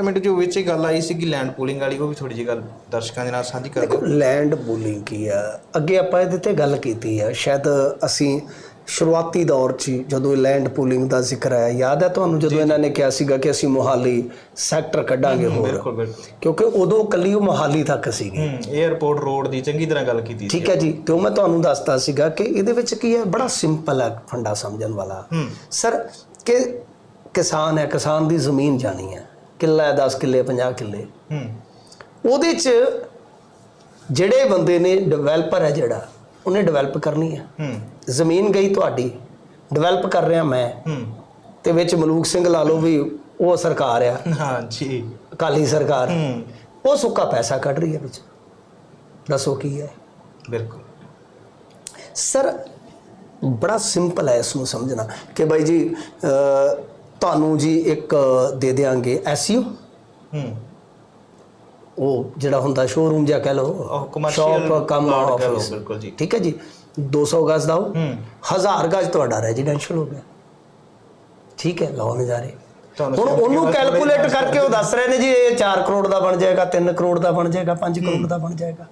ਤਾਂ ਮਿੰਟ ਜੋ ਵਿੱਚ ਹੀ ਗੱਲ ਆਈ ਸੀ ਕਿ ਲੈਂਡ ਪੂਲਿੰਗ ਵਾਲੀ ਉਹ ਵੀ ਥੋੜੀ ਜਿਹੀ ਗੱਲ ਦਰਸ਼ਕਾਂ ਦੇ ਨਾਲ ਸਾਂਝੀ ਕਰ ਦਿਓ। ਲੈਂਡ ਬੋਲਿੰਗ ਕੀ ਆ? ਅੱਗੇ ਆਪਾਂ ਇਹਦੇ ਤੇ ਗੱਲ ਕੀਤੀ ਆ। ਸ਼ਾਇਦ ਅਸੀਂ ਸ਼ੁਰੂਆਤੀ ਦੌਰ 'ਚ ਜਦੋਂ ਲੈਂਡ ਪੂਲਿੰਗ ਦਾ ਜ਼ਿਕਰ ਆਇਆ ਯਾਦ ਹੈ ਤੁਹਾਨੂੰ ਜਦੋਂ ਇਹਨਾਂ ਨੇ ਕਿਹਾ ਸੀਗਾ ਕਿ ਅਸੀਂ ਮੋਹਾਲੀ ਸੈਕਟਰ ਕੱਢਾਂਗੇ ਹੋਰ? ਬਿਲਕੁਲ ਬਿਲਕੁਲ। ਕਿਉਂਕਿ ਉਦੋਂ ਕੱਲੀ ਉਹ ਮੋਹਾਲੀ ਤੱਕ ਸੀਗੀ। ਹੂੰ 에어ਪੋਰਟ ਰੋਡ ਦੀ ਚੰਗੀ ਤਰ੍ਹਾਂ ਗੱਲ ਕੀਤੀ ਸੀ। ਠੀਕ ਹੈ ਜੀ। ਤੇ ਉਹ ਮੈਂ ਤੁਹਾਨੂੰ ਦੱਸਦਾ ਸੀਗਾ ਕਿ ਇਹਦੇ ਵਿੱਚ ਕੀ ਹੈ? ਬੜਾ ਸਿੰਪਲ ਹੈ ਫੰਡਾ ਸਮਝਣ ਵਾਲਾ। ਸਰ ਕਿ ਕਿਸਾਨ ਹੈ ਕਿਸਾਨ ਦੀ ਜ਼ਮੀਨ ਜਾਣੀ ਹੈ। ਕਿੱਲਾ ਹੈ 10 ਕਿੱਲੇ 50 ਕਿੱਲੇ। ਹੂੰ। ਉਹਦੇ 'ਚ ਜਿਹੜੇ ਬੰਦੇ ਨੇ ਡਿਵੈਲਪਰ ਹੈ ਜਿਹੜਾ ਉਹਨੇ ਡਿਵੈਲਪ ਕਰਨੀ ਹੈ। ਹੂੰ। ਜ਼ਮੀਨ ਗਈ ਤੁਹਾਡੀ ਡਿਵੈਲਪ ਕਰ ਰਿਹਾ ਮੈਂ। ਹੂੰ। ਤੇ ਵਿੱਚ ਮਲੂਕ ਸਿੰਘ ਲਾ ਲਓ ਵੀ ਉਹ ਸਰਕਾਰ ਆ। ਹਾਂ ਜੀ। ਅਕਾਲੀ ਸਰਕਾਰ। ਹੂੰ। ਉਹ ਸੁੱਕਾ ਪੈਸਾ ਕੱਢ ਰਹੀ ਹੈ ਵਿੱਚ। ਦੱਸੋ ਕੀ ਹੈ। ਬਿਲਕੁਲ। ਸਰ ਬੜਾ ਸਿੰਪਲ ਹੈ ਇਸ ਨੂੰ ਸਮਝਣਾ ਕਿ ਬਾਈ ਜੀ ਅ, ਤੁਹਾਨੂੰ ਜੀ ਇੱਕ ਦੇ ਦੇਾਂਗੇ ਐਸਯੂ। ਹੂੰ। ਉਹ ਜਿਹੜਾ ਹੁੰਦਾ ਸ਼ੋਰੂਮ ਜਿਹਾ ਕਹਿ ਲਓ ਸ਼ਾਪ ਕਮ ਆਫਿਸ ਬਿਲਕੁਲ ਜੀ। ਠੀਕ ਹੈ ਜੀ 200 ਗਜ਼ ਦਾ ਉਹ। ਹੂੰ। 1000 ਗਜ਼ ਤੁਹਾਡਾ ਰੈਜ਼ੀਡੈਂਸ਼ੀਅਲ ਹੋ ਗਿਆ। ਠੀਕ ਹੈ ਲਾਓ ਨਜ਼ਾਰੇ। ਤੁਹਾਨੂੰ ਹੁਣ ਉਹਨੂੰ ਕੈਲਕੂਲੇਟ ਕਰਕੇ ਉਹ ਦੱਸ ਰਹੇ ਨੇ ਜੀ ਇਹ 4 ਕਰੋੜ ਦਾ ਬਣ ਜਾਏਗਾ 3 ਕਰੋੜ ਦਾ ਬਣ ਜਾਏਗਾ 5 ਕਰੋੜ ਦਾ ਬਣ ਜਾਏਗਾ।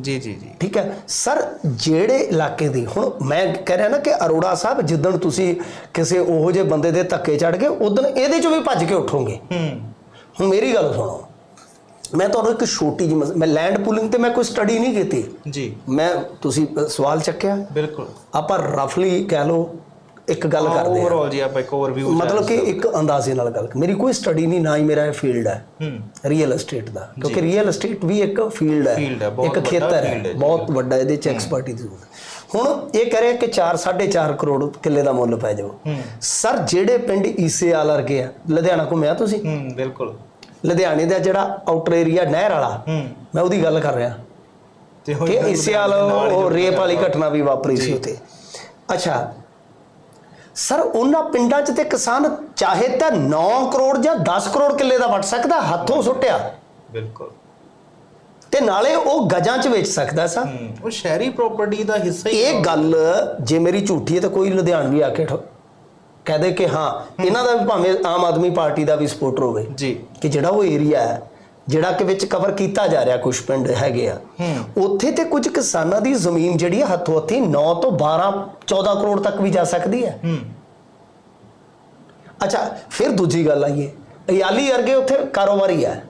ਜੀ ਜੀ ਜੀ। ਠੀਕ ਹੈ। ਸਰ ਜਿਹੜੇ ਇਲਾਕੇ ਦੀ ਹੁਣ ਮੈਂ ਕਹਿ ਰਿਹਾ ਨਾ ਕਿ ਅਰੋੜਾ ਸਾਹਿਬ ਜਿੱਦਣ ਤੁਸੀਂ ਕਿਸੇ ਉਹੋ ਜਿਹੇ ਬੰਦੇ ਦੇ ਧੱਕੇ ਚੜ ਗਏ ਉਦੋਂ ਇਹਦੇ ਚੋਂ ਵੀ ਭੱਜ ਕੇ ਉੱਠੋਗੇ। ਹੂੰ। ਹੁਣ ਮੇਰੀ ਗੱਲ ਸੁਣੋ। ਮੈਂ ਤੁਹਾਨੂੰ ਇੱਕ ਛੋਟੀ ਜਿਹੀ ਮੈਂ ਲੈਂਡ ਪੂਲਿੰਗ ਤੇ ਮੈਂ ਕੋਈ ਸਟੱਡੀ ਨਹੀਂ ਕੀਤੀ। ਜੀ। ਮੈਂ ਤੁਸੀਂ ਸਵਾਲ ਚੱਕਿਆ। ਬਿਲਕੁਲ। ਆਪਾਂ ਰਫਲੀ ਕਹਿ ਲਓ ਇੱਕ ਗੱਲ ਕਰਦੇ ਹਾਂ ਓਵਰਆਲ ਜੀ ਆਪਾਂ ਇੱਕ ਓਵਰਵਿਊ ਮਤਲਬ ਕਿ ਇੱਕ ਅੰਦਾਜ਼ੇ ਨਾਲ ਗੱਲ ਮੇਰੀ ਕੋਈ ਸਟੱਡੀ ਨਹੀਂ ਨਾ ਹੀ ਮੇਰਾ ਇਹ ਫੀਲਡ ਹੈ। ਹੂੰ। ਰੀਅਲ ਏਸਟੇਟ ਦਾ। ਕਿਉਂਕਿ ਰੀਅਲ ਏਸਟੇਟ ਵੀ ਇੱਕ ਫੀਲਡ ਹੈ। ਇੱਕ ਖੇਤਰ ਹੈ। ਬਹੁਤ ਵੱਡਾ ਇਹਦੇ ਚ ਐਕਸਪਰਟੀ ਦੀ ਜ਼ਰੂਰਤ। ਹੁਣ ਇਹ ਕਹ ਰਿਹਾ ਕਿ 4 4.5 ਕਰੋੜ ਕਿੱਲੇ ਦਾ ਮੁੱਲ ਪੈ ਹੂੰ। ਸਰ ਜਿਹੜੇ ਪਿੰਡ ਈਸੇ ਆਲ ਵਰਗੇ ਆ ਲੁਧਿਆਣਾ ਘੁੰਮਿਆ ਤੁਸੀਂ? ਹੂੰ ਬਿਲਕੁਲ। ਲੁਧਿਆਣੇ ਦਾ ਜਿਹੜਾ ਆਊਟਰ ਏਰੀਆ ਨਹਿਰ ਵਾਲਾ ਮੈਂ ਉਹਦੀ ਗੱਲ ਕਰ ਰਿਹਾ। ਤੇ ਕਿ ਈਸੇ ਆਲ ਉਹ ਰੇਪ ਵਾਲੀ ਘਟਨਾ ਵੀ ਵਾਪਰੀ ਸੀ ਉੱਥੇ। ਅੱਛਾ ਸਰ ਉਹਨਾਂ ਪਿੰਡਾਂ 'ਚ ਤੇ ਕਿਸਾਨ ਚਾਹੇ ਤਾਂ 9 ਕਰੋੜ ਜਾਂ 10 ਕਰੋੜ ਕਿੱਲੇ ਦਾ ਵਟ ਸਕਦਾ ਹੱਥੋਂ ਸੁੱਟਿਆ। ਬਿਲਕੁਲ। ਤੇ ਨਾਲੇ ਉਹ ਗਜਾਂ 'ਚ ਵੇਚ ਸਕਦਾ ਹੂੰ। ਉਹ ਸ਼ਹਿਰੀ ਪ੍ਰਾਪਰਟੀ ਦਾ ਹਿੱਸਾ ਹੀ ਇਹ ਗੱਲ ਜੇ ਮੇਰੀ ਝੂਠੀ ਹੈ ਤਾਂ ਕੋਈ ਲੁਧਿਆਣਵੀ ਆ ਕੇ ਠੋ- ਕਹਿ ਦੇ ਕਿ ਹਾਂ ਇਹਨਾਂ ਦਾ ਵੀ ਭਾਵੇਂ ਆਮ ਆਦਮੀ ਪਾਰਟੀ ਦਾ ਵੀ ਸਪੋਰਟਰ ਹੋਵੇ ਜੀ। ਕਿ ਜਿਹੜਾ ਉਹ ਏਰੀਆ ਹੈ ਜਿਹੜਾ ਕਿ ਵਿੱਚ ਕਵਰ ਕੀਤਾ ਜਾ ਰਿਹਾ ਕੁਝ ਪਿੰਡ ਹੈਗੇ ਆ। ਉੱਥੇ ਤੇ ਕੁਝ ਕਿਸਾਨਾਂ ਦੀ ਜ਼ਮੀਨ ਜਿਹੜੀ ਹੈ ਹੱਥੋਂ ਹੱਥੀ 9 ਤੋਂ 12 14 ਕਰੋੜ ਤੱਕ ਵੀ ਜਾ ਸਕਦੀ ਹੈ। ਅੱਛਾ ਫਿਰ ਦੂਜੀ ਗੱਲ ਆਈਏ। ਅਯਾਲੀ ਵਰਗੇ ਉੱਥੇ ਕਾਰੋਬਾਰੀ ਹੈ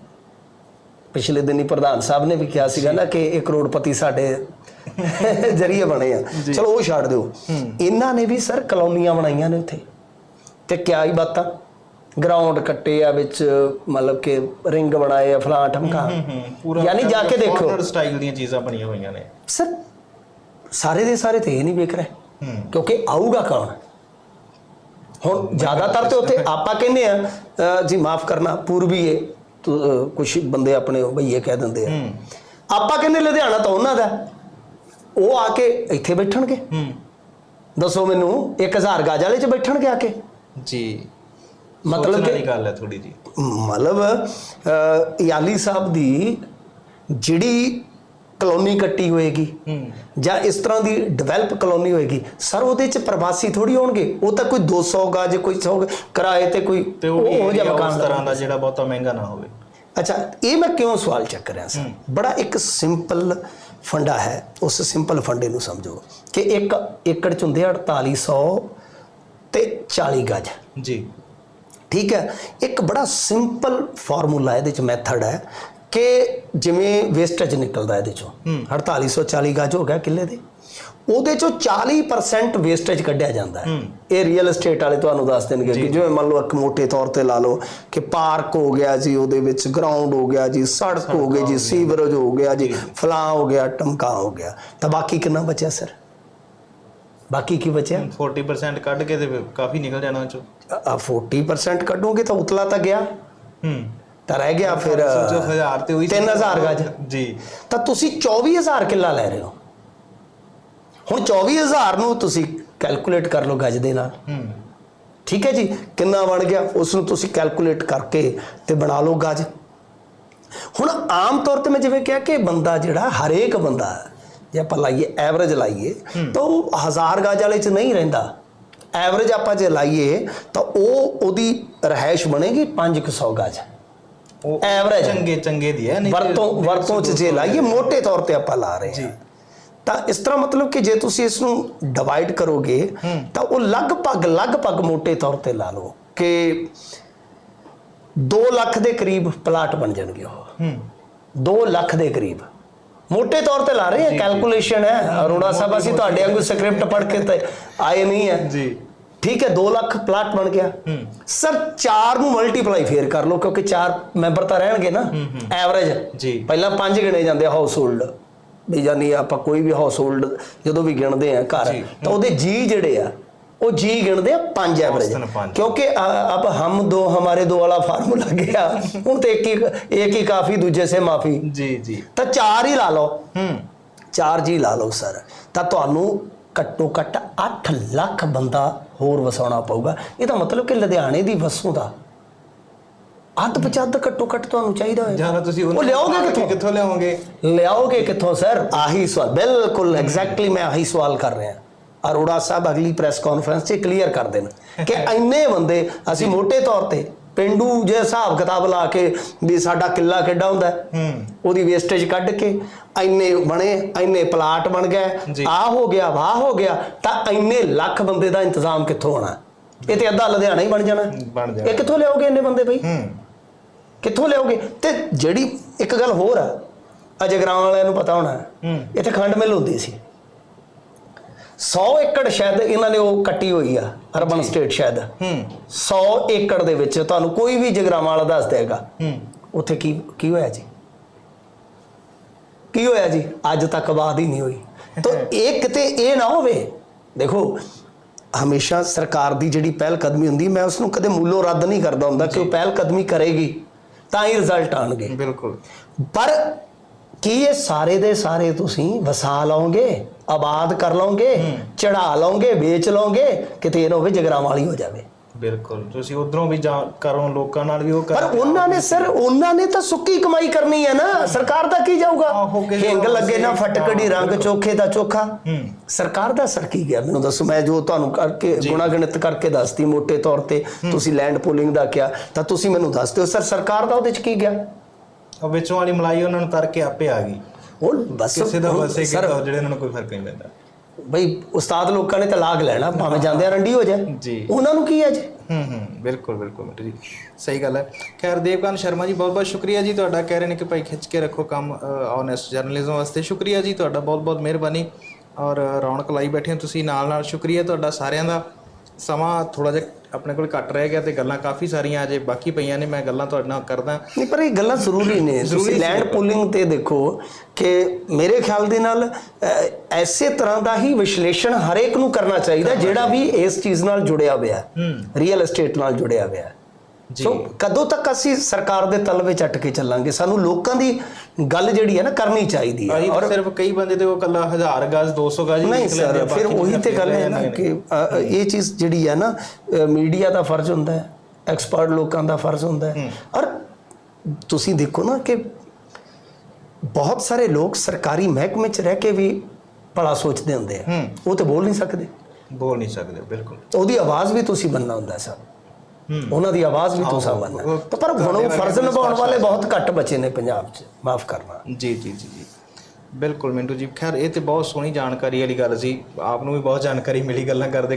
ਪਿਛਲੇ ਦਿਨੀ ਪ੍ਰਧਾਨ ਸਾਹਿਬ ਨੇ ਵੀ ਕਿਹਾ ਸੀਗਾ ਨਾ ਕਿ ਇਹ ਕਰੋੜਪਤੀ ਸਾਡੇ ਜਰੀਏ ਬਣੇ ਆ। ਚਲੋ ਉਹ ਛੱਡ ਦਿਓ। ਇਹਨਾਂ ਨੇ ਵੀ ਸਰ ਕਲੋਨੀਆਂ ਬਣਾਈਆਂ ਨੇ ਉੱਥੇ। ਤੇ ਕਿਆ ਹੀ ਬਾਤਾਂ। ਗਰਾਊਂਡ ਕੱਟੇ ਆ ਵਿੱਚ ਮਤਲਬ ਕਿ ਰਿੰਗ ਬਣਾਏ ਆ ਫਲਾਂ ਠਮਕਾ ਪੂਰਾ ਯਾਨੀ ਜਾ ਕੇ ਦੇਖੋ। ਸਟਾਈਲ ਦੀਆਂ ਚੀਜ਼ਾਂ ਬਣੀਆਂ ਹੋਈਆਂ ਨੇ। ਸਰ ਸਾਰੇ ਦੇ ਸਾਰੇ ਤੇ ਇਹ ਨਹੀਂ ਵੇਖ ਰਹੇ। ਕਿਉਂਕਿ ਆਊਗਾ ਕੌਣ? ਹੁਣ ਜ਼ਿਆਦਾਤਰ ਤੇ ਉੱਥੇ ਆਪਾਂ ਕਹਿੰਦੇ ਆ ਜੀ ਮਾਫ ਕਰਨਾ ਪੂਰਬੀਏ ਕੁਝ ਬੰਦੇ ਆਪਣੇ ਭਈਏ ਕਹਿ ਦਿੰਦੇ ਆ। ਆਪਾਂ ਕਹਿੰਦੇ ਲੁਧਿਆਣਾ ਤਾਂ ਉਹਨਾਂ ਦਾ। ਉਹ ਆ ਕੇ ਇੱਥੇ ਬੈਠਣਗੇ। ਦੱਸੋ ਮੈਨੂੰ 1000 ਗਾਜ ਵਾਲੇ ਚ ਬੈਠਣਗੇ ਆ ਕੇ। ਜੀ। ਮਤਲਬ ਕਿ ਗੱਲ ਹੈ ਥੋੜੀ ਜੀ ਮਤਲਬ ਯਾਲੀ ਸਾਹਿਬ ਦੀ ਜਿਹੜੀ ਕਲੋਨੀ ਕੱਟੀ ਹੋਏਗੀ ਜਾਂ ਇਸ ਤਰ੍ਹਾਂ ਦੀ ਡਿਵੈਲਪ ਕਲੋਨੀ ਹੋਏਗੀ ਸਰ ਉਹਦੇ ਚ ਪ੍ਰਵਾਸੀ ਥੋੜੀ ਹੋਣਗੇ? ਉਹ ਤਾਂ ਕੋਈ 200 ਗਜ ਕੋਈ 100 ਕਿਰਾਏ ਤੇ ਕੋਈ ਉਹ ਜਿਹਾ ਮਕਾਨ ਤਰ੍ਹਾਂ ਦਾ ਜਿਹੜਾ ਬਹੁਤਾ ਮਹਿੰਗਾ ਨਾ ਹੋਵੇ। ਅੱਛਾ ਇਹ ਮੈਂ ਕਿਉਂ ਸਵਾਲ ਚੱਕ ਰਿਹਾ ਸਰ? ਬੜਾ ਇੱਕ ਸਿੰਪਲ ਫੰਡਾ ਹੈ ਉਸ ਸਿੰਪਲ ਫੰਡੇ ਨੂੰ ਸਮਝੋ ਕਿ ਇੱਕ ਏਕੜ ਚ ਹੁੰਦੇ ਆ 4800 ਤੇ 40 ਗਜ। ਜੀ। ਠੀਕ ਹੈ ਇੱਕ ਬੜਾ ਸਿੰਪਲ ਫਾਰਮੂਲਾ ਇਹਦੇ ਚ ਮੈਥਡ ਹੈ ਕਿ ਜਿਵੇਂ ਵੇਸਟੇਜ ਨਿਕਲਦਾ ਇਹਦੇ ਚੋਂ। 4840 ਗਜ ਹੋ ਗਿਆ ਕਿੱਲੇ ਦੇ। ਉਹਦੇ ਚੋਂ 40% ਵੇਸਟੇਜ ਕੱਢਿਆ ਜਾਂਦਾ ਹੈ। ਇਹ ਰੀਅਲ ਏਸਟੇਟ ਵਾਲੇ ਤੁਹਾਨੂੰ ਦੱਸ ਦੇਣਗੇ ਕਿ ਜਿਵੇਂ ਮੰਨ ਲਓ ਇੱਕ ਮੋٹے ਤੌਰ ਤੇ ਲਾ ਲਓ ਕਿ ਪਾਰਕ ਹੋ ਗਿਆ ਜੀ ਉਹਦੇ ਵਿੱਚ ਗਰਾਊਂਡ ਹੋ ਗਿਆ ਜੀ ਸੜਕ ਹੋ ਗਈ ਜੀ ਸੀਵਰੇਜ ਹੋ ਗਿਆ ਜੀ। ਫਲਾਂ ਹੋ ਗਿਆ ਟਮਕਾ ਹੋ ਗਿਆ। ਤਾਂ ਬਾਕੀ ਕਿੰਨਾ ਬਚਿਆ ਸਰ? ਬਾਕੀ ਕੀ ਬਚਿਆ? 40% ਕੱਢ ਕੇ ਤੇ ਕਾਫੀ ਨਿਕਲ ਜਾਣਾ ਉਹ ਚੋਂ। ਆ 40% ਕੱਢੋਗੇ ਤਾਂ ਉਤਲਾ ਤਾਂ ਗਿਆ। ਹੂੰ ਤਾਂ ਰਹਿ ਗਿਆ ਫਿਰ 1000 ਤੇ ਉਹੀ 3000 ਗਜ ਜੀ। ਤਾਂ ਤੁਸੀਂ 24000 ਕਿੱਲਾ ਲੈ ਰਹੇ ਹੋ। ਹੁਣ 24000 ਨੂੰ ਤੁਸੀਂ ਕੈਲਕੂਲੇਟ ਕਰ ਲਓ ਗਜ ਦੇ ਨਾਲ। ਹੂੰ ਠੀਕ ਹੈ ਜੀ? ਕਿੰਨਾ ਬਣ ਗਿਆ? ਉਸ ਨੂੰ ਤੁਸੀਂ ਕੈਲਕੂਲੇਟ ਕਰਕੇ ਤੇ ਬਣਾ ਲਓ ਗਜ। ਹੁਣ ਆਮ ਤੌਰ ਤੇ ਮੈਂ ਜਿਵੇਂ ਕਿਹਾ ਕਿ ਬੰਦਾ ਜਿਹੜਾ ਹਰੇਕ ਬੰਦਾ ਜੇ ਆਪਾਂ ਲਾਈਏ ਐਵਰੇਜ ਲਾਈਏ ਤਾਂ ਉਹ ਹਜ਼ਾਰ ਗਾਜ ਵਾਲੇ ਚ ਨਹੀਂ ਰਹਿੰਦਾ। ਐਵਰੇਜ ਆਪਾਂ ਜੇ ਲਾਈਏ ਤਾਂ ਉਹ ਉਹਦੀ ਰਹਿائش ਬਣੇਗੀ 500 ਗਾਜ। ਉਹ ਐਵਰੇਜ ਚੰਗੇ ਚੰਗੇ ਦੀ ਹੈ ਨਹੀਂ ਵਰਤੋਂ ਵਰਤੋਂ ਚ ਜੇ ਲਾਈਏ ਮੋٹے ਤੌਰ ਤੇ ਆਪਾਂ ਲਾ ਰਹੇ ਹਾਂ। ਤਾਂ ਇਸ ਤਰ੍ਹਾਂ ਮਤਲਬ ਕਿ ਜੇ ਤੁਸੀਂ ਇਸ ਨੂੰ ਡਿਵਾਈਡ ਕਰੋਗੇ ਤਾਂ ਉਹ ਲਗਭਗ ਲਗਭਗ ਮੋٹے ਤੌਰ ਤੇ ਲਾ ਲਓ ਕਿ 2 ਲੱਖ ਦੇ ਕਰੀਬ ਪਲਾਟ ਬਣ ਜਾਣਗੇ ਉਹ। 2 ਲੱਖ ਦੇ ਕਰੀਬ। ਮੋٹے ਤੌਰ ਤੇ ਲਾ ਰਹੇ ਹਾਂ। ਕੈਲਕੂਲੇਸ਼ਨ ਹੈ ਅਰੋੜਾ ਸਾਹਿਬ ਅਸੀਂ ਤੁਹਾਡੇ ਵਾਂਗੂ ਸਕ੍ਰਿਪਟ ਪੜ੍ਹ ਕੇ ਤੇ ਆਏ ਨਹੀਂ ਹੈ ਜੀ। ਠੀਕ ਹੈ 2 ਲੱਖ ਪਲਾਟ ਬਣ ਗਿਆ। ਸਰ 4 ਨੂੰ ਮਲਟੀਪਲਾਈ ਫੇਰ ਕਰ ਲਓ ਕਿਉਂਕਿ 4 ਮੈਂਬਰ ਤਾਂ ਰਹਿਣਗੇ ਨਾ। ਐਵਰੇਜ ਜੀ। ਪਹਿਲਾਂ 5 ਗਿਣੇ ਜਾਂਦੇ ਆ ਹਾਊਸ ਹੋਲਡ ਵੀ ਜਾਨੀ ਆਪਾਂ ਕੋਈ ਵੀ ਹਾਊਸ ਹੋਲਡ ਜਦੋਂ ਵੀ ਗਿਣਦੇ ਆ ਘਰ। ਤਾਂ ਉਹਦੇ ਜੀ ਜਿਹੜੇ ਆ ਉਹ ਜੀ ਗਿਣਦੇ ਆ 5 ਐਵਰੇਜ ਪੰਜ। ਕਿਉਂਕਿ ਅਬ ਹਮ ਦੋ ਹਮਾਰੇ ਦੋ ਵਾਲਾ ਫਾਰਮੂਲਾ ਗਿਆ। ਹੁਣ ਤੇ ਇੱਕ ਹੀ ਇੱਕ ਹੀ ਕਾਫੀ ਦੂਜੇ ਸੇ ਮਾਫੀ। ਜੀ ਜੀ। ਤਾਂ 4 ਹੀ ਲਾ ਲਓ। ਹੂੰ। ਚਾਰ ਜੀ ਲਾ ਲਓ ਸਰ। ਤਾਂ ਤੁਹਾਨੂੰ ਘੱਟੋ ਘੱਟ 8 ਲੱਖ ਬੰਦਾ ਹੋਰ ਵਸਾਉਣਾ ਪਊਗਾ। ਇਹਦਾ ਮਤਲਬ ਕਿ ਲੁਧਿਆਣੇ ਦੀ ਵਸੋਂ ਦਾ ਅੱਧ ਪਚੱਧ ਘੱਟੋ ਘੱਟ ਤੁਹਾਨੂੰ ਚਾਹੀਦਾ ਹੋਏਗਾ। ਜ਼ਿਆਦਾ ਤੁਸੀਂ ਉਹ ਲਿਆਓਗੇ ਕਿੱਥੋਂ? ਕਿੱਥੋਂ ਲਿਆਓਗੇ? ਲਿਆਓਗੇ ਕਿੱਥੋਂ ਸਰ? ਆਹੀ ਸਵਾਲ। ਬਿਲਕੁਲ ਐਗਜ਼ੈਕਟਲੀ ਮੈਂ ਆਹੀ ਸਵਾਲ ਕਰ ਰਿਹਾ। ਅਰੋੜਾ ਸਾਹਿਬ ਅਗਲੀ ਪ੍ਰੈਸ ਕਾਨਫਰੰਸ 'ਚ ਕਲੀਅਰ ਕਰ ਦੇਣ ਕਿ ਇੰਨੇ ਬੰਦੇ ਅਸੀਂ ਮੋٹے ਤੌਰ ਤੇ ਪਿੰਡੂ ਜੇ ਹਿਸਾਬ ਕਿਤਾਬ ਲਾ ਕੇ ਵੀ ਸਾਡਾ ਕਿੱਲਾ ਕਿੱਡਾ ਹੁੰਦਾ ਉਹਦੀ ਵੇਸਟੇਜ ਕੱਢ ਕੇ ਇੰਨੇ ਬਣੇ ਇੰਨੇ ਪਲਾਟ ਬਣ। ਗਏ ਆ ਹੋ ਗਿਆ ਵਾਹ ਹੋ ਗਿਆ ਤਾਂ ਇੰਨੇ ਲੱਖ ਬੰਦੇ ਦਾ ਇੰਤਜ਼ਾਮ ਕਿੱਥੋਂ ਹੋਣਾ? ਇਹ ਤੇ ਅੱਧਾ ਲੁਧਿਆਣਾ ਹੀ ਬਣ ਜਾਣਾ। ਬਣ ਜਾਣਾ। ਇਹ ਕਿੱਥੋਂ ਲਿਆਓਗੇ ਇੰਨੇ ਬੰਦੇ ਬਈ? ਹੂੰ। ਕਿੱਥੋਂ ਲਿਆਓਗੇ? ਤੇ ਜਿਹੜੀ ਇੱਕ ਗੱਲ ਹੋਰ ਆ ਅਜਗਰਾਮ ਵਾਲਿਆਂ ਨੂੰ ਪਤਾ ਹੋਣਾ। ਇੱਥੇ ਖੰਡ ਮਿਲ ਹੁੰਦੀ ਸੀ। 100 ਏਕੜ ਸ਼ਾਇਦ ਇਹਨਾਂ ਨੇ ਉਹ ਕੱਟੀ ਹੋਈ ਆ ਅਰਬਨ ਸਟੇਟ ਸ਼ਾਇਦ। ਹੂੰ। 100 ਏਕੜ ਦੇ ਵਿੱਚ ਤੁਹਾਨੂੰ ਕੋਈ ਵੀ ਜਗਰਾਮ ਵਾਲਾ ਦੱਸ ਦੇਗਾ। ਹੂੰ। ਉੱਥੇ ਕੀ ਕੀ ਹੋਇਆ ਜੀ? ਕੀ ਹੋਇਆ ਜੀ? ਅੱਜ ਤੱਕ ਬਾਤ ਹੀ ਨਹੀਂ ਹੋਈ। ਤਾਂ ਇਹ ਕਿਤੇ ਇਹ ਨਾ ਹੋਵੇ ਦੇਖੋ ਹਮੇਸ਼ਾ ਸਰਕਾਰ ਦੀ ਜਿਹੜੀ ਪਹਿਲ ਕਦਮੀ ਹੁੰਦੀ ਮੈਂ ਉਸ ਨੂੰ ਕਦੇ ਮੂਲੋਂ ਰੱਦ ਨਹੀਂ ਕਰਦਾ ਹੁੰਦਾ ਕਿ ਉਹ ਪਹਿਲ ਕਦਮੀ ਕਰੇਗੀ ਤਾਂ ਹੀ ਰਿਜ਼ਲਟ ਆਣਗੇ। ਬਿਲਕੁਲ। ਪਰ ਕੀ ਇਹ ਸਾਰੇ ਦੇ ਸਾਰੇ ਤੁਸੀਂ ਵਸਾ ਲਓਗੇ? ਆਬਾਦ ਕਰ ਲਓਗੇ ਚੜਾ ਲਓਗੇ ਵੇਚ ਲਓਗੇ ਕਿਤੇ ਇਹ ਨਾ ਹੋਵੇ ਜਗਰਾਮ ਵਾਲੀ ਹੋ ਜਾਵੇ। ਬਿਲਕੁਲ। ਤੁਸੀਂ ਉਧਰੋਂ ਵੀ ਜਾ ਕਰੋ ਲੋਕਾਂ ਨਾਲ ਵੀ ਉਹ ਪਰ ਕਰੋ ਉਹਨਾਂ ਨੇ ਸਰ ਉਹਨਾਂ ਨੇ ਤਾਂ ਸੁੱਕੀ ਕਮਾਈ ਕਰਨੀ ਹੈ ਨਾ। ਸਰਕਾਰ ਦਾ ਕੀ ਜਾਊਗਾ? ਹਿੰਗ ਲੱਗੇ ਨਾ ਫਟਕੜੀ ਰੰਗ ਚੋਖੇ ਦਾ ਚੋਖਾ। ਸਰਕਾਰ ਦਾ ਸਰ ਕੀ ਗਿਆ? ਮੈਨੂੰ ਦੱਸੋ ਮੈਂ ਜੋ ਤੁਹਾਨੂੰ ਕਰਕੇ ਗੁਣਾ ਗਣਿਤ ਕਰਕੇ ਦੱਸਤੀ ਮੋٹے ਤੌਰ ਤੇ ਤੁਸੀਂ ਲੈਂਡ ਪੂਲਿੰਗ ਦਾ ਕਿਹਾ ਤਾਂ ਤੁਸੀਂ ਮੈਨੂੰ ਦੱਸ ਦਿਓ ਸਰ ਸਰਕਾਰ ਦਾ ਉਹਦੇ ਚ ਕੀ ਗਿਆ? ਉਹ ਵਿੱਚੋਂ ਵਾਲੀ ਮਲਾਈ ਉਹਨਾਂ ਨੂੰ ਤਰ ਕੇ ਆਪੇ ਆ ਗਈ। ਹੁਣ ਬਸ ਕਿਸੇ ਦਾ ਵਸੇ ਕਿਤਾ ਜਿਹੜੇ ਉਹਨਾਂ ਨੂੰ ਕੋਈ ਫ਼ਰਕ ਨਹੀਂ ਪੈਂਦਾ। ਬਈ ਉਸਤਾਦ ਲੋਕਾਂ ਨੇ ਤਲਾਕ ਲੈਣਾ ਭਾਵੇਂ ਜਾਂਦੇ ਰੰਡੀ ਹੋ ਜਾਏ। ਜੀ। ਉਹਨਾਂ ਨੂੰ ਕੀ ਹੈ ਜੀ? ਹੂੰ ਹੂੰ ਬਿਲਕੁਲ ਬਿਲਕੁਲ ਮਿੱਟੂ ਜੀ। ਸਹੀ ਗੱਲ ਹੈ। ਖੈਰ ਦੇਵਕਾਨ ਸ਼ਰਮਾ ਜੀ ਬਹੁਤ ਬਹੁਤ ਸ਼ੁਕਰੀਆ ਜੀ ਤੁਹਾਡਾ। ਕਹਿ ਰਹੇ ਨੇ ਕਿ ਭਾਈ ਖਿੱਚ ਕੇ ਰੱਖੋ ਕੰਮ ਆਨੈਸਟ ਜਰਨਲਿਜ਼ਮ ਵਾਸਤੇ। ਸ਼ੁਕਰੀਆ ਜੀ ਤੁਹਾਡਾ ਬਹੁਤ ਬਹੁਤ ਮਿਹਰਬਾਨੀ। ਔਰ ਰੌਣਕ ਲਾਈ ਬੈਠੇ ਹੋ ਤੁਸੀਂ ਨਾਲ ਨਾਲ ਸ਼ੁਕਰੀਆ ਤੁਹਾਡਾ ਸਾਰਿਆਂ ਦਾ। ਸਮਾਂ ਥੋੜਾ ਜਿਹਾ ਆਪਣੇ ਕੋਲ ਘੱਟ ਰਹਿ ਗਿਆ ਤੇ ਗੱਲਾਂ ਕਾਫੀ ਸਾਰੀਆਂ ਅਜੇ ਬਾਕੀ ਪਈਆਂ ਨੇ ਮੈਂ ਗੱਲਾਂ ਤੁਹਾਡੇ ਨਾਲ ਕਰਦਾ। ਨਹੀਂ ਪਰ ਇਹ ਗੱਲਾਂ ਜ਼ਰੂਰੀ ਨੇ। ਤੁਸੀਂ ਲੈਂਡ ਪੂਲਿੰਗ ਤੇ ਦੇਖੋ ਕਿ ਮੇਰੇ ਖਿਆਲ ਦੇ ਨਾਲ ਐਸੇ ਤਰ੍ਹਾਂ ਦਾ ਹੀ ਵਿਸ਼ਲੇਸ਼ਣ ਹਰੇਕ ਨੂੰ ਕਰਨਾ ਚਾਹੀਦਾ ਜਿਹੜਾ ਵੀ ਇਸ ਚੀਜ਼ ਨਾਲ ਜੁੜਿਆ ਹੋਇਆ ਹੈ। ਰੀਅਲ ਏਸਟੇਟ ਨਾਲ ਜੁੜਿਆ ਹੋਇਆ ਹੈ। ਸੋ ਕਦੋਂ ਤੱਕ ਅਸੀਂ ਸਰਕਾਰ ਦੇ ਤਲਵੇ ਚੱਟ ਕੇ ਚੱਲਾਂਗੇ? ਸਾਨੂੰ ਲੋਕਾਂ ਦੀ ਗੱਲ ਜਿਹੜੀ ਹੈ ਨਾ ਕਰਨੀ ਚਾਹੀਦੀ ਹੈ। ਤਾਂ ਸਿਰਫ ਕਈ ਬੰਦੇ ਤੇ ਉਹ ਕੱਲਾ 1000 ਗਜ਼ 200 ਗਜ਼ ਨਹੀਂ ਸਰ ਆ, ਫਿਰ ਉਹੀ ਤੇ ਗੱਲ ਹੈ ਨਾ। ਕਿ ਇਹ ਚੀਜ਼ ਜਿਹੜੀ ਹੈ ਨਾ ਮੀਡੀਆ ਦਾ ਫਰਜ਼ ਹੁੰਦਾ ਹੈ ਐਕਸਪਰਟ ਲੋਕਾਂ ਦਾ ਫਰਜ਼ ਹੁੰਦਾ ਹੈ। ਔਰ ਤੁਸੀਂ ਦੇਖੋ ਨਾ ਕਿ ਬਹੁਤ ਸਾਰੇ ਲੋਕ ਸਰਕਾਰੀ ਮਹਿਕਮੇ 'ਚ ਰਹਿ ਕੇ ਵੀ ਭਲਾ ਸੋਚਦੇ ਹੁੰਦੇ ਆ। ਉਹ ਤੇ ਬੋਲ ਨਹੀਂ ਸਕਦੇ। ਬੋਲ ਨਹੀਂ ਸਕਦੇ ਬਿਲਕੁਲ। ਉਹਦੀ ਆਵਾਜ਼ ਵੀ ਤੁਸੀਂ ਬੰਨਣਾ ਹੁੰਦਾ ਸਰ। ਉਹਨਾਂ ਦੀ ਆਵਾਜ਼ ਵੀ ਤੁਸੀਂ ਉਹ ਤਾਂ ਪਰ ਹੁਣ ਉਹ ਫਰਜ਼ ਨਿਭਾਉਣ ਵਾਲੇ ਬਹੁਤ ਘੱਟ ਬਚੇ ਨੇ ਪੰਜਾਬ 'ਚ ਮਾਫ ਕਰਨਾ। ਜੀ ਜੀ ਜੀ ਜੀ। ਬਿਲਕੁਲ ਮਿੰਟੂ ਜੀ। ਖੈਰ ਇਹ ਤੇ ਬਹੁਤ ਸੋਹਣੀ ਜਾਣਕਾਰੀ ਵਾਲੀ ਗੱਲ ਸੀ। ਆਪ ਨੂੰ ਵੀ ਬਹੁਤ ਜਾਣਕਾਰੀ ਮਿਲੀ ਗੱਲਾਂ ਕਰਦੇ ਕਰਦੇ